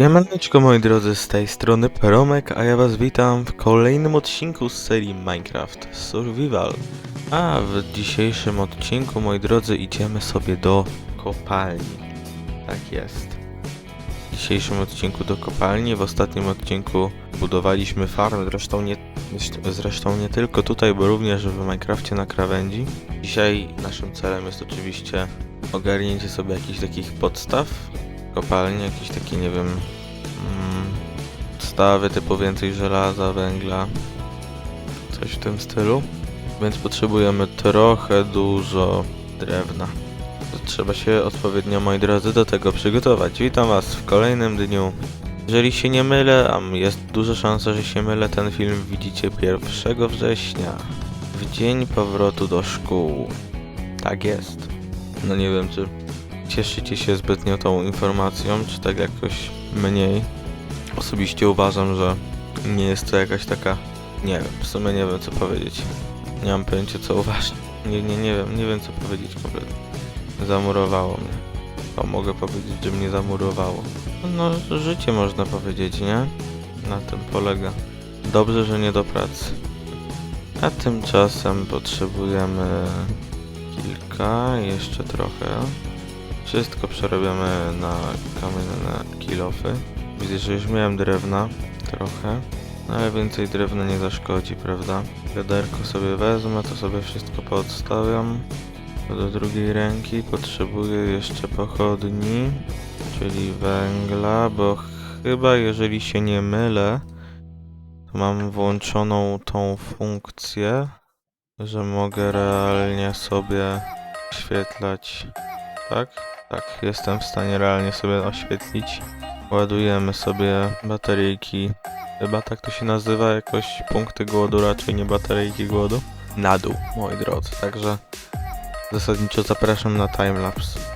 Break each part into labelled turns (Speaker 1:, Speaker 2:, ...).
Speaker 1: Siemaneczko moi drodzy, z tej strony Peromek, a ja was witam w kolejnym odcinku z serii Minecraft Survival. A w dzisiejszym odcinku, moi drodzy, idziemy sobie do kopalni. Tak jest. W dzisiejszym odcinku do kopalni, w ostatnim odcinku budowaliśmy farmę, zresztą nie, zresztą nie tylko tutaj, bo również w Minecrafcie na krawędzi. Dzisiaj naszym celem jest oczywiście ogarnięcie sobie jakichś takich podstaw, kopalni, jakieś takie, nie wiem, mm, stawy typu więcej żelaza, węgla, coś w tym stylu. Więc potrzebujemy trochę dużo drewna. Trzeba się odpowiednio, moi drodzy, do tego przygotować. Witam Was w kolejnym dniu. Jeżeli się nie mylę, a jest duża szansa, że się mylę, ten film widzicie 1 września, w dzień powrotu do szkół. Tak jest. No nie wiem, czy cieszycie się zbytnio tą informacją, czy tak jakoś mniej. Osobiście uważam, że nie jest to jakaś taka. Nie wiem, w sumie nie wiem co powiedzieć. Nie mam pojęcia co uważać. Nie, nie, nie wiem, nie wiem co powiedzieć kompletnie. Zamurowało mnie. To mogę powiedzieć, że mnie zamurowało. No, życie można powiedzieć, nie? Na tym polega. Dobrze, że nie do pracy. A tymczasem potrzebujemy kilka, jeszcze trochę. Wszystko przerabiamy na kamienne kilofy. Widzę, że już miałem drewna trochę, no ale więcej drewna nie zaszkodzi, prawda? Wiaderko sobie wezmę, to sobie wszystko podstawiam. Do drugiej ręki potrzebuję jeszcze pochodni, czyli węgla, bo chyba jeżeli się nie mylę, to mam włączoną tą funkcję, że mogę realnie sobie oświetlać tak? Tak, jestem w stanie realnie sobie oświetlić. Ładujemy sobie bateryjki. Chyba tak to się nazywa, jakoś punkty głodu, raczej nie bateryjki głodu. Na dół, moi drodzy. Także zasadniczo zapraszam na timelapse.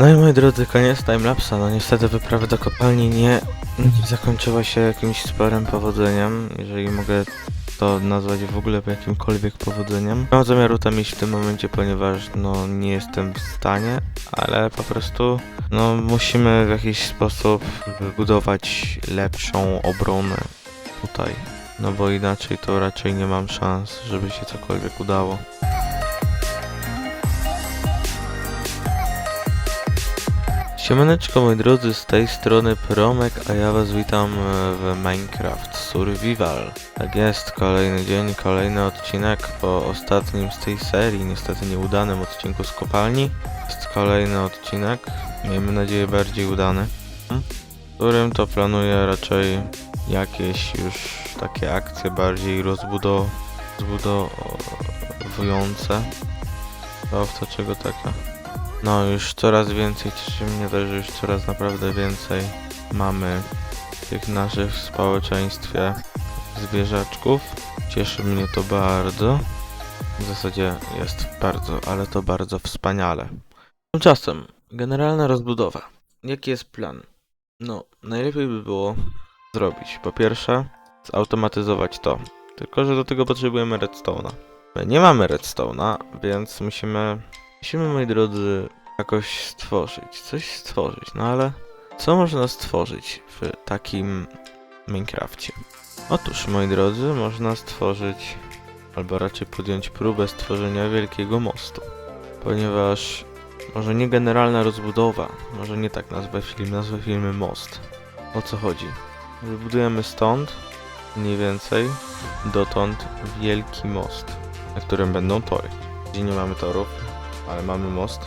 Speaker 1: No i moi drodzy, koniec timelapsa. No niestety wyprawa do kopalni nie zakończyła się jakimś sporym powodzeniem, jeżeli mogę to nazwać w ogóle jakimkolwiek powodzeniem. Nie mam zamiaru tam iść w tym momencie, ponieważ no nie jestem w stanie, ale po prostu no musimy w jakiś sposób wybudować lepszą obronę tutaj. No bo inaczej to raczej nie mam szans, żeby się cokolwiek udało. Siemaneczko moi drodzy, z tej strony Promek, a ja was witam e, w Minecraft Survival. Tak jest, kolejny dzień, kolejny odcinek po ostatnim z tej serii, niestety nieudanym odcinku z kopalni. Jest kolejny odcinek, miejmy nadzieję bardziej udany, w którym to planuję raczej jakieś już takie akcje bardziej rozbudow rozbudowujące. To w to czego taka? No, już coraz więcej cieszy mnie to, że już coraz naprawdę więcej mamy tych naszych w społeczeństwie zwierzaczków. Cieszy mnie to bardzo. W zasadzie jest bardzo, ale to bardzo wspaniale. Tymczasem, generalna rozbudowa. Jaki jest plan? No, najlepiej by było zrobić. Po pierwsze, zautomatyzować to. Tylko, że do tego potrzebujemy redstone'a. My nie mamy redstone'a, więc musimy Musimy, moi drodzy, jakoś stworzyć, coś stworzyć, no ale co można stworzyć w takim Minecrafcie? Otóż, moi drodzy, można stworzyć, albo raczej podjąć próbę stworzenia wielkiego mostu, ponieważ Może nie generalna rozbudowa, może nie tak nazwę film, nazwę filmy Most. O co chodzi? Wybudujemy stąd, mniej więcej, dotąd wielki most, na którym będą tory. Gdzie nie mamy torów, ale mamy most,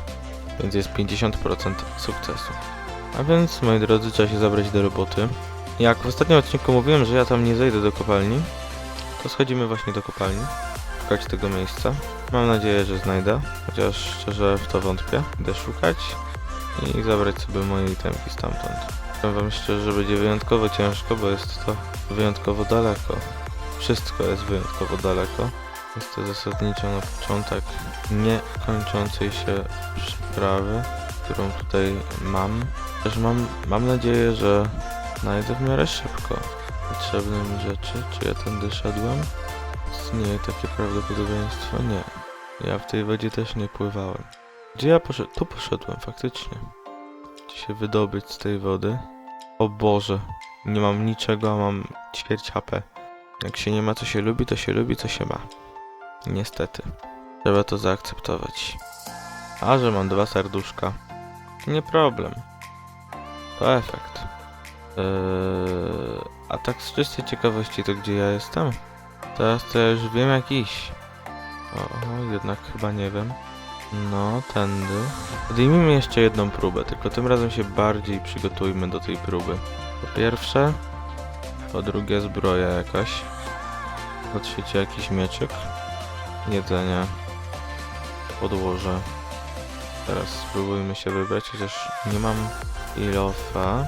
Speaker 1: więc jest 50% sukcesu. A więc, moi drodzy, trzeba się zabrać do roboty. Jak w ostatnim odcinku mówiłem, że ja tam nie zejdę do kopalni, to schodzimy właśnie do kopalni, szukać tego miejsca. Mam nadzieję, że znajdę, chociaż szczerze w to wątpię. Idę szukać i zabrać sobie moje itemki stamtąd. Powiem wam szczerze, że będzie wyjątkowo ciężko, bo jest to wyjątkowo daleko. Wszystko jest wyjątkowo daleko. Jest to zasadniczo na początek niekończącej się przyprawy, którą tutaj mam. Też mam, mam nadzieję, że znajdę w miarę szybko potrzebne mi rzeczy. Czy ja tędy szedłem? Istnieje takie prawdopodobieństwo? Nie. Ja w tej wodzie też nie pływałem. Gdzie ja poszedłem? Tu poszedłem, faktycznie. Gdzie się wydobyć z tej wody? O Boże. Nie mam niczego, a mam ćwierć HP. Jak się nie ma co się lubi, to się lubi co się ma. Niestety. Trzeba to zaakceptować. A, że mam dwa serduszka. Nie problem. To efekt. Eee, a tak z czystej ciekawości, to gdzie ja jestem? Teraz to ja już wiem jak iść. O, o, jednak chyba nie wiem. No, tędy. Podejmijmy jeszcze jedną próbę, tylko tym razem się bardziej przygotujmy do tej próby. Po pierwsze, po drugie zbroja jakaś. Po trzecie jakiś mieczyk. Jedzenie. Podłoże. Teraz spróbujmy się wybrać, chociaż nie mam ilofa.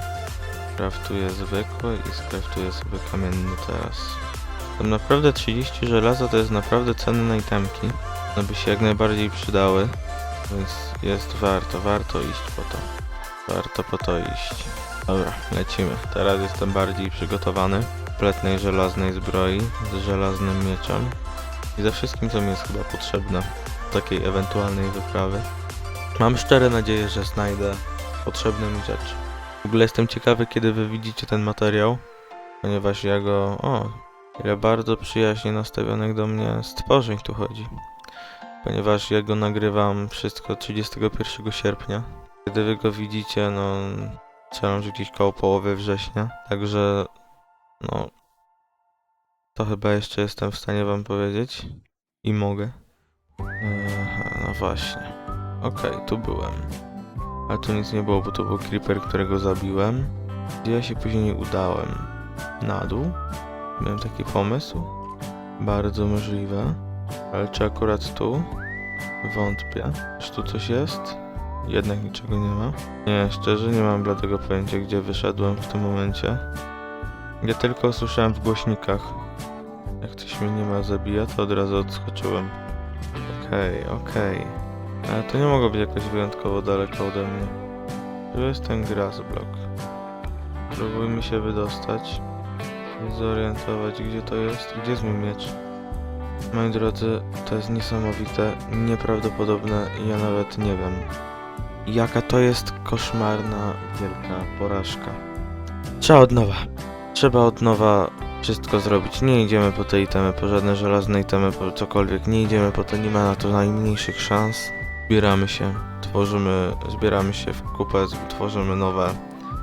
Speaker 1: Kraftuję zwykły i skraftuję sobie kamienny teraz. Tam naprawdę 30 żelaza to jest naprawdę cenne itemki. One by się jak najbardziej przydały. Więc jest warto, warto iść po to. Warto po to iść. Dobra, lecimy. Teraz jestem bardziej przygotowany. W kompletnej żelaznej zbroi, z żelaznym mieczem. I ze wszystkim, co mi jest chyba potrzebne takiej ewentualnej wyprawy. Mam szczere nadzieję, że znajdę potrzebne mi rzeczy. W ogóle jestem ciekawy, kiedy wy widzicie ten materiał, ponieważ ja go... O, ile bardzo przyjaźnie nastawionych do mnie stworzeń tu chodzi. Ponieważ ja go nagrywam wszystko 31 sierpnia. Kiedy wy go widzicie, no... Strzelam, gdzieś koło połowy września. Także... No... To chyba jeszcze jestem w stanie wam powiedzieć. I mogę. Eee, no właśnie. Okej, tu byłem. Ale tu nic nie było, bo to był creeper, którego zabiłem. Ja się później udałem? Na dół? Miałem taki pomysł. Bardzo możliwe. Ale czy akurat tu? Wątpię. Czy tu coś jest? Jednak niczego nie ma. Nie, szczerze nie mam bladego pojęcia, gdzie wyszedłem w tym momencie. Ja tylko usłyszałem w głośnikach. Jak coś mnie nie ma zabija, to od razu odskoczyłem. Okej, okej. Ale to nie mogło być jakoś wyjątkowo daleko ode mnie. Tu jest ten grass block. Próbujmy się wydostać. Zorientować gdzie to jest. Gdzie jest mój miecz? Moi drodzy, to jest niesamowite, nieprawdopodobne i ja nawet nie wiem. Jaka to jest koszmarna, wielka porażka. Trzeba od nowa. Trzeba od nowa wszystko zrobić. Nie idziemy po te itemy, po żadne żelazne itemy, po cokolwiek. Nie idziemy po to, nie ma na to najmniejszych szans. Zbieramy się, tworzymy, zbieramy się w kupę, tworzymy nowe,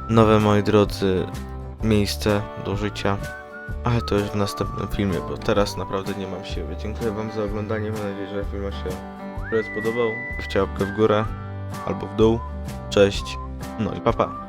Speaker 1: nowe, moi drodzy, miejsce do życia. Ale to już w następnym filmie, bo teraz naprawdę nie mam siły. Dziękuję wam za oglądanie, mam nadzieję, że film się spodobał. Wciął łapkę w górę albo w dół. Cześć, no i papa. Pa.